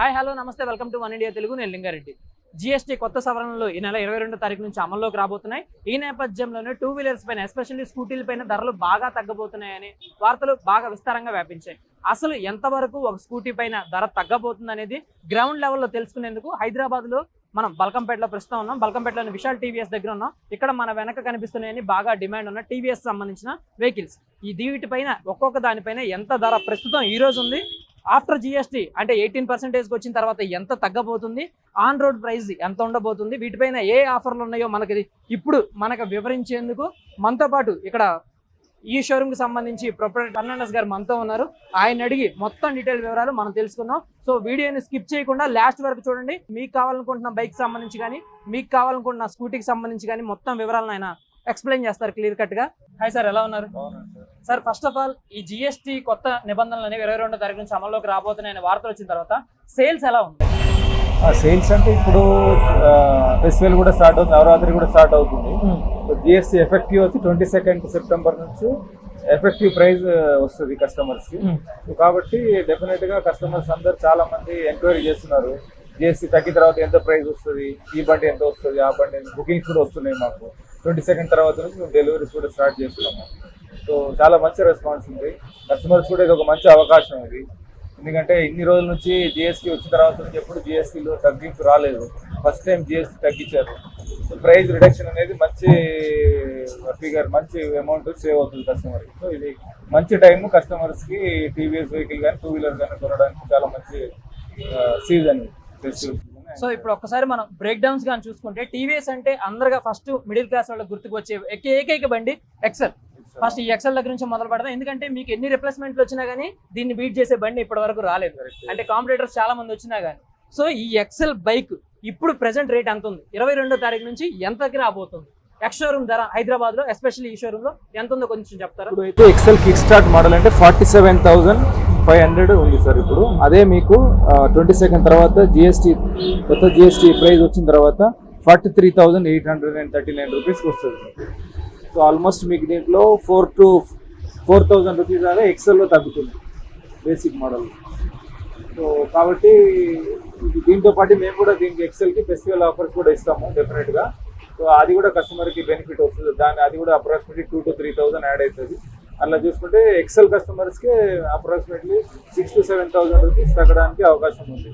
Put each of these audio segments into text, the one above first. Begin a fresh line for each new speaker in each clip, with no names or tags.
Hi hello నమస్తే welcome to one India Telugu నేను Lingareddy. GST కొత్త సవరణలు ఈ నెల ఇరవై రెండో తారీఖు నుంచి అమల్లోకి రాబోతున్నాయి. ఈ నేపథ్యంలోనే టూ వీలర్స్ పైన ఎస్పెషల్లీ స్కూటీల పైన ధరలు బాగా తగ్గబోతున్నాయని వార్తలు బాగా విస్తారంగా వ్యాపించాయి. అసలు ఎంతవరకు ఒక స్కూటీ పైన ధర తగ్గబోతుంది అనేది గ్రౌండ్ లెవెల్లో తెలుసుకునేందుకు హైదరాబాద్లో మనం బల్కంపేటలో ప్రస్తుతం ఉన్నాం. బల్కంపేటలోని విశాల్ టీవీఎస్ దగ్గర ఉన్నాం. ఇక్కడ మన వెనక కనిపిస్తున్నాయని బాగా డిమాండ్ ఉన్న టీవీఎస్ సంబంధించిన వెహికల్స్ ఈ పైన ఒక్కొక్క దానిపైన ఎంత ధర ప్రస్తుతం ఈ రోజు ఉంది? ఆఫ్టర్ జిఎస్టీ అంటే ఎయిటీన్ పర్సెంటేజ్కి వచ్చిన తర్వాత ఎంత తగ్గబోతుంది? ఆన్ రోడ్ ప్రైస్ ఎంత ఉండబోతుంది? వీటిపైన ఏ ఆఫర్లు ఉన్నాయో మనకి ఇప్పుడు మనకు వివరించేందుకు మనతో పాటు ఇక్కడ ఈ షోరూమ్కి సంబంధించి ప్రొపరేటర్ ఫర్నాండస్ గారు మనతో ఉన్నారు. ఆయన అడిగి మొత్తం డీటెయిల్ వివరాలు మనం తెలుసుకున్నాం సో వీడియోని స్కిప్ చేయకుండా లాస్ట్ వరకు చూడండి. మీకు కావాలనుకుంటున్న బైక్ సంబంధించి కానీ మీకు కావాలనుకుంటున్న స్కూటీకి సంబంధించి కానీ మొత్తం వివరాలను ఆయన ఎక్స్ప్లెయిన్ చేస్తారు క్లియర్ కట్గా. హాయ్ సార్ ఎలా ఉన్నారు? సార్ ఫస్ట్ ఆఫ్ ఆల్ ఈ జిఎస్టీ కొత్త నిబంధనలు అనేవి ఇరవై రెండో తారీఖు నుంచి అమల్లోకి రాబోతున్నాయనే వార్తలు వచ్చిన తర్వాత సేల్స్ ఎలా ఉంది?
సేల్స్ అంటే ఇప్పుడు ఫెస్టివల్ కూడా స్టార్ట్ అవుతుంది నవరాత్రి కూడా స్టార్ట్ అవుతుంది. జిఎస్టీ ఎఫెక్టివ్ వచ్చి ట్వంటీ సెకండ్ సెప్టెంబర్ నుంచి ఎఫెక్టివ్ ప్రైస్ వస్తుంది కస్టమర్స్కి. సో కాబట్టి డెఫినెట్గా కస్టమర్స్ అందరు చాలా మంది ఎంక్వైరీ చేస్తున్నారు. జిఎస్టీ తగ్గిన తర్వాత ఎంత ప్రైస్ వస్తుంది ఈ బండి ఎంత వస్తుంది ఆ బండి బుకింగ్స్ కూడా వస్తున్నాయి మాకు. ట్వంటీ సెకండ్ తర్వాత నుంచి మేము డెలివరీస్ కూడా స్టార్ట్ చేస్తున్నాము. సో చాలా మంచి రెస్పాన్స్ ఉంది. కస్టమర్స్ కూడా ఇది ఒక మంచి అవకాశం ఇది. ఎందుకంటే ఇన్ని రోజుల నుంచి జిఎస్టీ వచ్చిన తర్వాత నుంచి ఎప్పుడు జిఎస్టీలో తగ్గింపు రాలేదు. ఫస్ట్ టైం జిఎస్టీ తగ్గించారు. సో ప్రైస్ రిడక్షన్ అనేది మంచి ఫిగర్ మంచి అమౌంట్ సేవ్ అవుతుంది కస్టమర్కి సో ఇది మంచి టైము కస్టమర్స్కి టీవీఎస్ వెహికల్ కానీ టూ వీలర్ కానీ కొనడానికి చాలా మంచి సీజన్ ఫెస్టివల్
సో ఇప్పుడు ఒక్కసారి మనం బ్రేక్ డౌన్స్ కానీ చూసుకుంటే టీవీఎస్ అంటే అందరుగా ఫస్ట్ మిడిల్ క్లాస్ వాళ్ళకి గుర్తుకు వచ్చే ఏక- ఏకైక బండి ఎక్సెల్ ఫస్ట్ ఈ ఎక్సెల్ దగ్గర నుంచి మొదలు పెడదాం. ఎందుకంటే మీకు ఎన్ని రిప్లేస్మెంట్లు వచ్చినా కానీ దీన్ని బీట్ చేసే బండి ఇప్పటి వరకు రాలేదు. అంటే కాంపిటేటర్స్ చాలా మంది వచ్చినా కానీ సో ఈ ఎక్సెల్ బైక్ ఇప్పుడు ప్రెసెంట్ రేట్ ఎంత ఉంది? ఇరవై రెండో తారీఖు నుంచి ఎంతకి రాబోతుంది? ఎక్స్ షోరూమ్ ధర హైదరాబాద్లో ఎస్పెషల్లీ ఈ షోరూమ్లో ఎంత ఉందో కొంచెం చెప్తారా?
ఇప్పుడు అయితే ఎక్సెల్ కిక్ స్టార్ట్ మోడల్ అంటే forty seven thousand five hundred ఉంది సార్ ఇప్పుడు. అదే మీకు ట్వంటీ సెకండ్ తర్వాత జిఎస్టీ కొత్త జిఎస్టీ ప్రైస్ వచ్చిన తర్వాత forty three thousand eight hundred and thirty nine రూపీస్కి వస్తుంది సో ఆల్మోస్ట్ మీకు దీంట్లో four to four thousand rupees దాకా ఎక్సెల్లో తగ్గుతుంది బేసిక్ మోడల్. సో కాబట్టి దీంతో పాటు మేము కూడా దీనికి ఎక్సెల్కి ఫెస్టివల్ ఆఫర్స్ కూడా ఇస్తాము డెఫినెట్గా సో అది కూడా కస్టమర్కి బెనిఫిట్ వస్తుంది. దాని అది కూడా approximately two to three thousand add అవుతుంది. అలా చూసుకుంటే ఎక్సెల్ కస్టమర్స్కి approximately six to seven thousand rupees తగ్గడానికి అవకాశం ఉంది.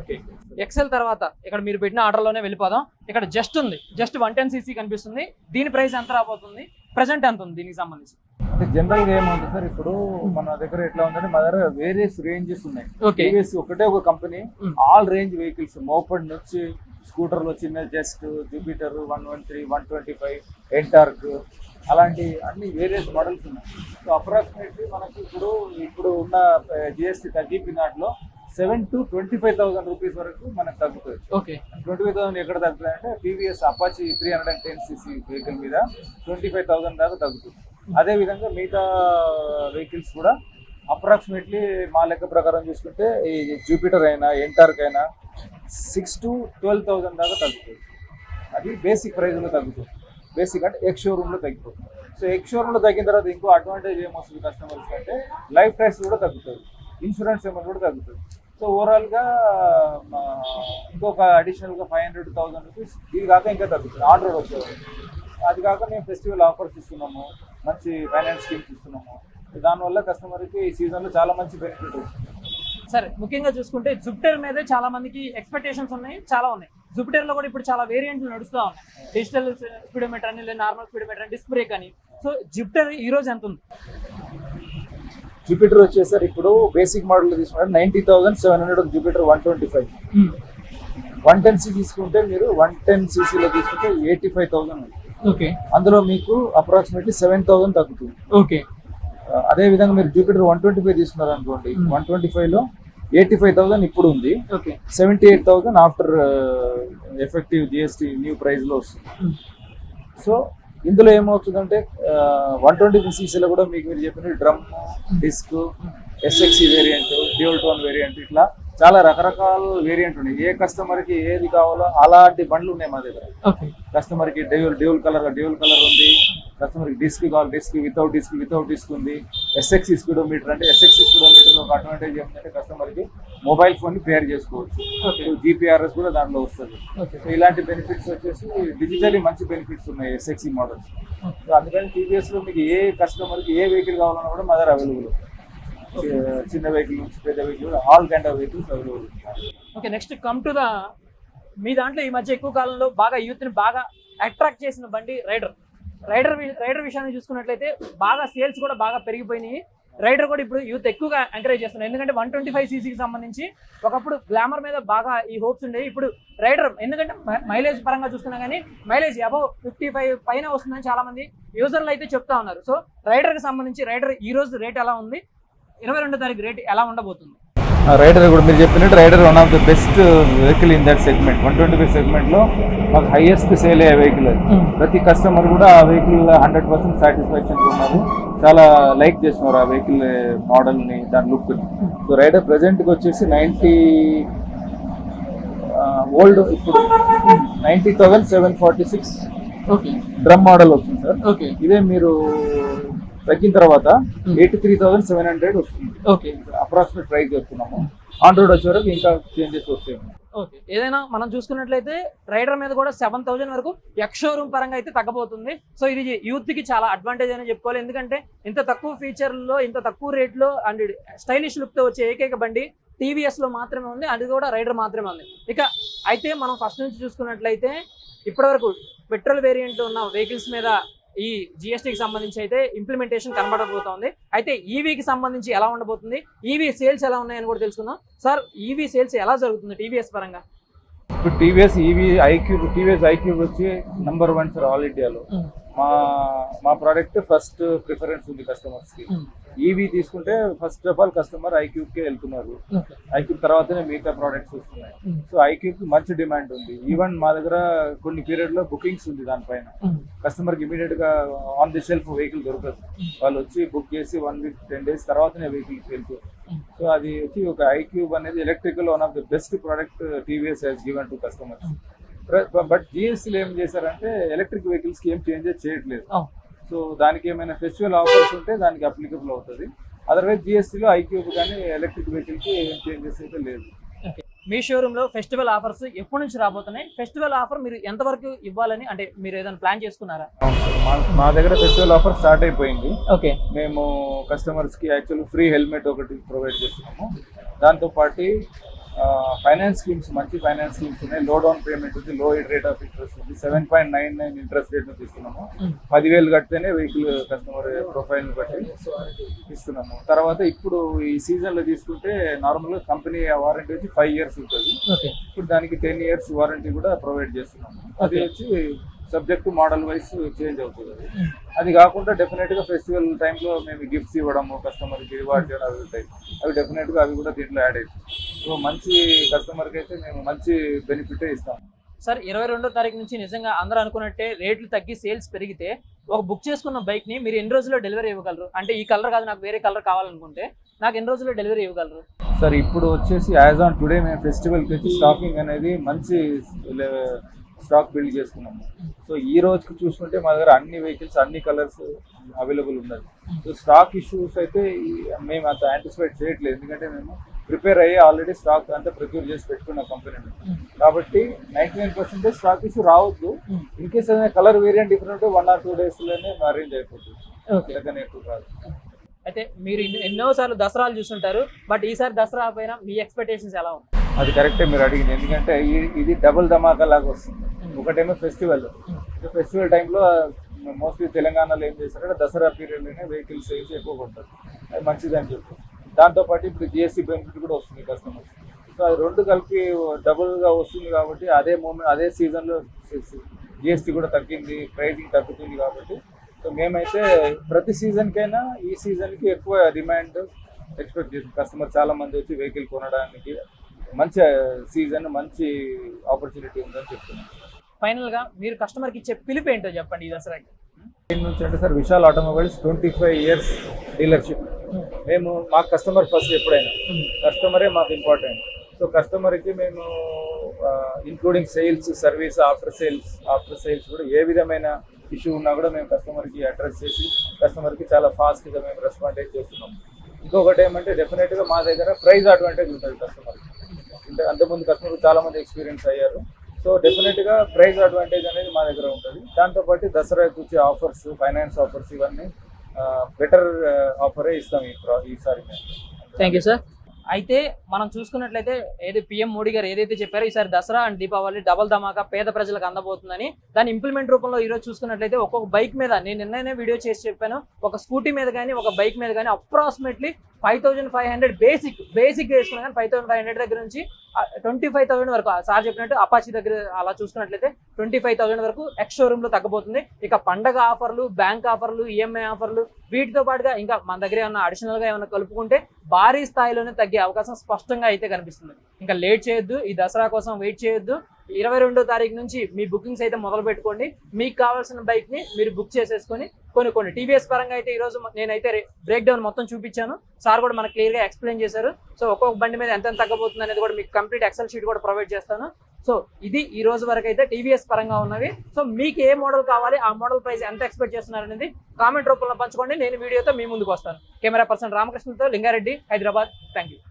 ఓకే. ఎక్సెల్ తర్వాత ఇక్కడ మీరు పెట్టిన ఆర్డర్లోనే వెళ్ళిపోదాం. ఇక్కడ జస్ట్ ఉంది. జస్ట్ వన్ టెన్ సీసీ కనిపిస్తుంది. దీని ప్రైస్ ఎంత రాబోతుంది? ప్రజెంట్ ఎంత ఉంది దీనికి సంబంధించి?
అంటే జనరల్గా ఏమవుతుంది సార్ ఇప్పుడు మన దగ్గర ఎట్లా ఉందంటే మా దగ్గర వేరియస్ రేంజెస్ ఉన్నాయి. ఒకటే ఒక company. All range vehicles moped నుంచి స్కూటర్లు చిన్న just Jupiter one one three one twenty five Ntorq అలాంటి అన్ని వేరియస్ మోడల్స్ ఉన్నాయి. సో అప్రాక్సిమేట్లీ మనకి ఇప్పుడు ఇప్పుడు ఉన్న GST తగ్గిపోయినాట్లో seven to twenty five thousand rupees వరకు మనకు తగ్గుతుంది.
ఓకే
ట్వంటీ ఫైవ్ థౌసండ్ ఎక్కడ తగ్గుతుంది అంటే TVS Apache three hundred and ten cc vehicle మీద ట్వంటీ ఫైవ్ థౌసండ్ దాకా తగ్గుతుంది. అదే విధంగా మిగతా వెహికల్స్ కూడా అప్రాక్సిమేట్లీ మా లెక్క ప్రకారం చూసుకుంటే ఈ జూపిటర్ అయినా ఎంటార్క్ అయినా సిక్స్ టు ట్వెల్వ్ థౌసండ్ దాకా తగ్గుతుంది. అది బేసిక్ ప్రైస్లో తగ్గుతుంది. బేసిక్ అంటే ఎగ్ షోరూంలో తగ్గిపోతుంది. సో ఎక్ షోరూంలో తగ్గిన తర్వాత ఇంకో అడ్వాంటేజ్ ఏమొస్తుంది కస్టమర్స్ అంటే లైఫ్ ప్రైస్ కూడా తగ్గుతుంది. ఇన్సూరెన్స్ అమౌంట్ కూడా తగ్గుతుంది. సో ఓవరాల్గా ఇంకొక అడిషనల్గా ఫైవ్ హండ్రెడ్ థౌసండ్ రూపీస్ ఇది కాక ఇంకా తగ్గుతుంది. ఆన్ రోడ్ వచ్చేది. అది కాక మేము ఫెస్టివల్ ఆఫర్స్ ఇస్తున్నాము. మంచి ఫైనాన్స్ స్కీమ్స్ ఇస్తున్నాము. దానివల్ల కస్టమర్కి ఈ సీజన్లో చాలా మంచి బెనిఫిట్ వస్తుంది.
సరే ముఖ్యంగా చూసుకుంటే జుప్టర్ మీదే చాలా మందికి ఎక్స్పెక్టేషన్స్ ఉన్నాయి చాలా ఉన్నాయి. జుపిటర్లో కూడా ఇప్పుడు చాలా వేరియంట్లు నడుస్తూ ఉన్నాయి. డిజిటల్ స్పీడోమీటర్ అని లేదా నార్మల్ స్పీడోమీటర్ అని డిస్క్ బ్రేక్ అని. సో జుపిటర్ ఈ రోజు ఎంత ఉంది?
జూపిటర్ వచ్చేసరి ఇప్పుడు బేసిక్ మోడల్ తీసుకుంటే ninety thousand seven hundred Jupiter one twenty five. One ten C తీసుకుంటే మీరు వన్ టెన్ సీసీలో తీసుకుంటే ఎయిటీ ఫైవ్ థౌసండ్
ఓకే.
అందులో మీకు అప్రాక్సిమేట్లీ సెవెన్ థౌసండ్ తగ్గుతుంది.
ఓకే.
అదే విధంగా మీరు జూపిటర్ వన్ ట్వంటీ ఫైవ్ తీసుకున్నారు అనుకోండి
Hmm.
వన్ ట్వంటీ ఫైవ్లో ఎయిటీ ఫైవ్ థౌసండ్ ఇప్పుడు ఉంది. Seventy eight thousand after effective GST new ప్రైస్లో వస్తుంది. సో ఇందులో ఏమవుతుందంటే వన్ ట్వంటీ సీసీలో కూడా మీకు మీరు చెప్పిన drum disc SXC variant dual tone variant ఇట్లా చాలా రకరకాల వేరియంట్ ఉన్నాయి. ఏ కస్టమర్కి ఏది కావాలో అలాంటి బండ్లు ఉన్నాయి మా దగ్గర. కస్టమర్కి dual dual colour dual colour ఉంది. కస్టమర్కి డిస్క్ కావాలి disc without disc without disc ఉంది. ఎస్ఎక్స్ స్పీడోమీటర్ అంటే ఎస్ఎక్స్ స్పీడోమీటర్ ఒక అడ్వాంటేజ్ ఏంటంటే కస్టమర్కి మొబైల్ ఫోన్ని పేర్ చేసుకోవచ్చు. జీపీఆర్ఎస్ కూడా దాంట్లో వస్తుంది. సో ఇలాంటి బెనిఫిట్స్ వచ్చేసి డిజిటలీ మంచి బెనిఫిట్స్ ఉన్నాయి ఎస్ఎక్సీ మోడల్స్ సో అందుకని టీవీఎస్లో మీకు ఏ కస్టమర్కి ఏ వెహికల్ కావాలన్నా కూడా మా దగ్గర అవైలబుల్ చిన్న వెహికల్ నుంచి పెద్ద vehicle all kind of vehicles available
okay next come to the మీ దాంట్లో ఈ మధ్య ఎక్కువ కాలంలో బాగా యూత్ని బాగా అట్రాక్ట్ చేసిన బండి రైడర్ రైడర్ రైడర్ విషయాన్ని చూసుకున్నట్లయితే బాగా సేల్స్ కూడా బాగా పెరిగిపోయినాయి. రైడర్ కూడా ఇప్పుడు యూత్ ఎక్కువగా ఎంకరేజ్ చేస్తున్నారు. ఎందుకంటే వన్ ట్వంటీ ఫైవ్ సీసీకి సంబంధించి ఒకప్పుడు గ్లామర్ మీద బాగా ఈ హోప్స్ ఉండేవి. ఇప్పుడు రైడర్ ఎందుకంటే మైలేజ్ పరంగా చూసుకున్నా కానీ మైలేజ్ అబౌవ్ ఫిఫ్టీ ఫైవ్ పైన వస్తుందని చాలా మంది యూజర్లు అయితే చెప్తా ఉన్నారు. సో రైడర్కి సంబంధించి రైడర్ ఈ రోజు రేట్ ఎలా ఉంది? ఇరవై రెండో తారీఖు రేట్ ఎలా ఉండబోతుంది?
రైడర్ కూడా మీరు చెప్పినట్టు Raider one of the best vehicle in that segment one twenty five సెగ్మెంట్లో మాకు హైయెస్ట్ సేల్ అయ్యే వెహికల్ అది. ప్రతి కస్టమర్ కూడా ఆ వెహికల్ హండ్రెడ్ పర్సెంట్ సాటిస్ఫాక్షన్ ఉన్నారు. చాలా లైక్ చేస్తున్నారు ఆ వెహికల్ మోడల్ని దాని లుక్ని. సో రైడర్ ప్రెసెంట్కి వచ్చేసి నైన్టీ ఓల్డ్ ఇప్పుడు ninety thousand seven forty six
okay
drum model వస్తుంది సార్.
ఓకే
ఇదే మీరు తగ్గిన తర్వాత eighty three thousand seven hundred వస్తుంది.
ఓకే.
అప్రాక్సిమేట్ ప్రైస్ చెప్తున్నాము. ఆన్ రోడ్ వచ్చే వరకు ఇంకా చేంజెస్ వస్తాయి.
ఓకే. ఏదైనా మనం చూసుకున్నట్లయితే రైడర్ మీద కూడా సెవెన్ థౌసండ్ వరకు ఎక్స్ షోరూమ్ పరంగా అయితే తగ్గబోతుంది. సో ఇది యూత్కి చాలా అడ్వాంటేజ్ అని చెప్పుకోవాలి. ఎందుకంటే ఇంత తక్కువ ఫీచర్లో ఇంత తక్కువ రేట్లో అండ్ స్టైలిష్ లుక్తో వచ్చే ఏకైక బండి టీవీఎస్లో మాత్రమే ఉంది. అది కూడా రైడర్ మాత్రమే ఉంది. ఇక అయితే మనం ఫస్ట్ నుంచి చూసుకున్నట్లయితే ఇప్పటివరకు పెట్రోల్ వేరియంట్ ఉన్న వెహికల్స్ మీద ఈ జిఎస్టీకి సంబంధించి అయితే ఇంప్లిమెంటేషన్ కనబడబోతోంది. అయితే ఈవీకి సంబంధించి ఎలా ఉండబోతుంది? ఈవీ సేల్స్ ఎలా ఉన్నాయని కూడా తెలుసుకుందాం. సార్ ఈవీ సేల్స్ ఎలా జరుగుతుంది టీవీఎస్ పరంగా?
ఇప్పుడు TVS EV iQube TVS iQube వచ్చి నంబర్ వన్ సార్ ఆల్ ఇండియాలో మా మా ప్రోడక్ట్ ఫస్ట్ ప్రిఫరెన్స్ ఉంది కస్టమర్స్కి. ఈవీ తీసుకుంటే first of all customer iQube కే వెళ్తున్నారు. ఐక్యూబ్ తర్వాతనే మిగతా ప్రోడక్ట్స్ వస్తున్నాయి. సో ఐక్యూబ్కి మంచి డిమాండ్ ఉంది. ఈవెన్ మా దగ్గర కొన్ని పీరియడ్లో బుకింగ్స్ ఉంది దానిపైన. కస్టమర్కి ఇమీడియట్గా ఆన్ ది సెల్ఫ్ వెహికల్ దొరకదు. వాళ్ళు వచ్చి బుక్ చేసి వన్ వీక్ టెన్ డేస్ తర్వాతనే వెహికల్ వెళ్తారు సో అది వచ్చి ఒక ఐక్యూబ్ అనేది electrical one of the best product TVS has given to customers but జిఎస్టీలో ఏం చేశారంటే ఎలక్ట్రిక్ వెహికల్స్కి ఏం చేంజెస్ చేయట్లేదు. సో దానికి ఏమైనా ఫెస్టివల్ ఆఫర్స్ ఉంటే దానికి అప్లికబుల్ అవుతుంది. అదర్వైజ్ జిఎస్టీలో ఐక్యూబ్ కానీ ఎలక్ట్రిక్ వెహికల్కి ఏం చేంజెస్ అయితే లేదు.
మీ షోరూమ్లో ఫెస్టివల్ ఆఫర్స్ ఎప్పటి నుంచి రాబోతున్నాయి? ఫెస్టివల్ ఆఫర్ మీరు ఎంతవరకు ఇవ్వాలని అంటే మీరు ఏదైనా ప్లాన్ చేసుకున్నారా?
మా దగ్గర ఫెస్టివల్ ఆఫర్ స్టార్ట్ అయిపోయింది.
ఓకే.
మేము కస్టమర్స్కి యాక్చువల్ ఫ్రీ హెల్మెట్ ఒకటి ప్రొవైడ్ చేస్తున్నాము. దాంతో పాటు ఫైనాన్స్ స్కీమ్స్ మంచి ఫైనాన్స్ స్కీమ్స్ ఉన్నాయి. లో డౌన్ పేమెంట్ ఉంది లో రేట్ ఆఫ్ ఇంట్రెస్ట్ ఉంది. Seven point nine nine interest rate ఇస్తున్నాము పదివేలు కడితేనే వెహికల్ కస్టమర్ ప్రొఫైల్ బట్టి ఇస్తున్నాము. తర్వాత ఇప్పుడు ఈ సీజన్లో తీసుకుంటే నార్మల్గా కంపెనీ వారంటీ వచ్చి ఫైవ్ ఇయర్స్ ఉంటుంది. ఇప్పుడు దానికి టెన్ ఇయర్స్ వారంటీ కూడా ప్రొవైడ్ చేస్తున్నాము. అది వచ్చి సబ్జెక్ట్ మోడల్ వైస్ చేంజ్ అవుతుంది. అది అది కాకుండా డెఫినెట్గా ఫెస్టివల్ టైంలో మేము గిఫ్ట్స్ ఇవ్వడము కస్టమర్కి రివార్డ్ చేయడం అవి ఉంటాయి. అవి డెఫినెట్గా అవి కూడా దీంట్లో యాడ్ అవుతాయి. సో మంచి కస్టమర్కి అయితే మేము మంచి బెనిఫిట్ ఇస్తాం.
సార్ ఇరవై రెండో తారీఖు నుంచి నిజంగా అందరూ అనుకున్నట్టే రేట్లు తగ్గి సేల్స్ పెరిగితే ఒక బుక్ చేసుకున్న బైక్ని మీరు ఎన్ని రోజుల్లో డెలివరీ ఇవ్వగలరు? అంటే ఈ కలర్ కాదు నాకు వేరే కలర్ కావాలనుకుంటే నాకు ఎన్ని రోజుల్లో డెలివరీ ఇవ్వగలరు?
సార్ ఇప్పుడు వచ్చేసి యాజ్ ఆన్ టుడే మేము ఫెస్టివల్కి వచ్చి స్టాకింగ్ అనేది మంచి స్టాక్ బిల్డ్ చేసుకున్నాము సో ఈ రోజుకి చూసుకుంటే మా దగ్గర అన్ని వెహికల్స్ అన్ని కలర్స్ అవైలబుల్ ఉన్నది సో స్టాక్ ఇష్యూస్ అయితే మేము అంత యాంటిసిపేట్ చేయట్లేదు. ఎందుకంటే మేము ప్రిపేర్ అయ్యి ఆల్రెడీ స్టాక్ అంతా ప్రొక్యూర్ చేసి పెట్టుకున్న కంపెనీ కాబట్టి ninety nine percentage stock issue రావద్దు. ఇన్ కేస్ ఏదైనా colour variant different one or two డేస్లోనే అరేంజ్ అయిపోతుంది.
ఓకే
అంతకన్నా ఎక్కువ కాదు
అయితే మీరు ఎన్నో- ఎన్నోసార్లు దసరాలు చూస్తుంటారు బట్ ఈసారి దసరా పైన మీ ఎక్స్పెక్టేషన్స్ ఎలా ఉంది
అది కరెక్టే మీరు అడిగింది. ఎందుకంటే ఇది డబుల్ ధమాకా లాగా వస్తుంది. ఒకటేమో ఫెస్టివల్ ఫెస్టివల్ టైంలో మోస్ట్లీ తెలంగాణలో ఏం చేస్తారంటే దసరా పీరియడ్లోనే వెహికల్ సేల్స్ ఎక్కువ కొంటారు అది మంచిదని చెప్పి దాంతోపాటు ఇప్పుడు జిఎస్టీ బెనిఫిట్ కూడా వస్తుంది కస్టమర్స్ సో అది రెండు కలిపి డబుల్గా వస్తుంది కాబట్టి అదే మూమెంట్ అదే సీజన్లో జిఎస్టీ కూడా తగ్గింది ప్రైజింగ్ తగ్గుతుంది కాబట్టి. సో మేమైతే ప్రతి సీజన్కైనా ఈ సీజన్కి ఎక్కువ డిమాండ్ ఎక్స్పెక్ట్ చేస్తాం. కస్టమర్ చాలా మంది వచ్చి వెహికల్ కొనడానికి మంచి సీజన్ మంచి ఆపర్చునిటీ ఉందని చెప్తున్నాను
ఫైనల్గా మీరు కస్టమర్కి ఇచ్చే పిలుపు ఏంటో చెప్పండి ఈ దసరాకి.
దీని నుంచి అంటే sir Vishal automobiles twenty five years dealership మేము మా కస్టమర్ ఫస్ట్ ఎప్పుడైనా. కస్టమరే మాకు ఇంపార్టెంట్ సో కస్టమర్కి మేము including sales service after sales after sales కూడా ఏ విధమైన ఇష్యూ ఉన్నా కూడా మేము కస్టమర్కి అడ్రస్ చేసి కస్టమర్కి చాలా ఫాస్ట్గా మేము రెస్పాండ్ చేస్తున్నాం. ఇంకొకటి ఏమంటే డెఫినెట్గా మా దగ్గర ప్రైస్ అడ్వాంటేజ్ ఉంటుంది కస్టమర్కి అంటే అంతకుముందు కస్టమర్ చాలామంది ఎక్స్పీరియన్స్ అయ్యారు. సో డెఫినెట్గా ప్రైస్ అడ్వాంటేజ్ అనేది మా దగ్గర ఉంటుంది. దాంతోపాటు దసరాకి వచ్చే ఆఫర్స్ ఫైనాన్స్ ఆఫర్స్ ఇవన్నీ బెటర్ ఆఫరే ఇస్తాం ఈసారి
థ్యాంక్ యూ సార్ అయితే మనం చూసుకున్నట్లయితే ఏది పిఎం మోడీ గారు ఏదైతే చెప్పారో ఈసారి దసరా అండ్ దీపావళి డబల్ ధమాకా పేద ప్రజలకు అందబోతుందని దాని ఇంప్లిమెంట్ రూపంలో ఈరోజు చూసుకున్నట్లయితే ఒక్కొక్క బైక్ మీద నేను నిన్ననే వీడియో చేసి చెప్పాను ఒక స్కూటీ మీద కానీ ఒక బైక్ మీద కానీ approximately five thousand five hundred basic basic వేసుకున్నా కానీ ఫైవ్ థౌసండ్ ఫైవ్ హండ్రెడ్ దగ్గర నుంచి ట్వంటీ ఫైవ్ థౌసండ్ వరకు సార్ చెప్పినట్టు అపాచీ దగ్గర అలా చూసుకున్నట్లయితే ట్వంటీ ఫైవ్ థౌసండ్ వరకు ఎక్స్ షోరూమ్లో తగ్గబోతుంది. ఇక పండగ ఆఫర్లు బ్యాంక్ ఆఫర్లు ఈఎంఐ ఆఫర్లు వీటితో పాటుగా ఇంకా మన దగ్గర ఏమన్నా అడిషనల్గా ఏమైనా కలుపుకుంటే భారీ స్థాయిలోనే తగ్గే అవకాశం స్పష్టంగా అయితే కనిపిస్తుంది. ఇంకా లేట్ చేయొద్దు ఈ దసరా కోసం వెయిట్ చేయొద్దు. ఇరవై రెండో తారీఖు నుంచి మీ బుకింగ్స్ అయితే మొదలు పెట్టుకోండి మీకు కావాల్సిన బైక్ని మీరు బుక్ చేసేసుకొని కొనుక్కోండి టీవీఎస్ పరంగా అయితే ఈ రోజు నేనైతే బ్రేక్ డౌన్ మొత్తం చూపించాను. సార్ కూడా మనకు క్లియర్గా ఎక్స్ప్లెయిన్ చేశారు. సో ఒక్కొక్క బండి మీద ఎంత ఎంత తగ్గబోతుంది అనేది కూడా మీకు కంప్లీట్ ఎక్సెల్ షీట్ కూడా ప్రొవైడ్ చేస్తాను. సో ఇది ఈ రోజు వరకు అయితే టీవీఎస్ పరంగా ఉన్నవి. సో మీకు ఏ మోడల్ కావాలి ఆ మోడల్ ప్రైస్ ఎంత ఎక్స్పెక్ట్ చేస్తున్నారు అనేది కామెంట్ రూపంలో పంచుకోండి. నేను వీడియోతో మీ ముందుకు వస్తాను. కెమెరా పర్సన్ రామకృష్ణతో లింగారెడ్డి హైదరాబాద్. Thank you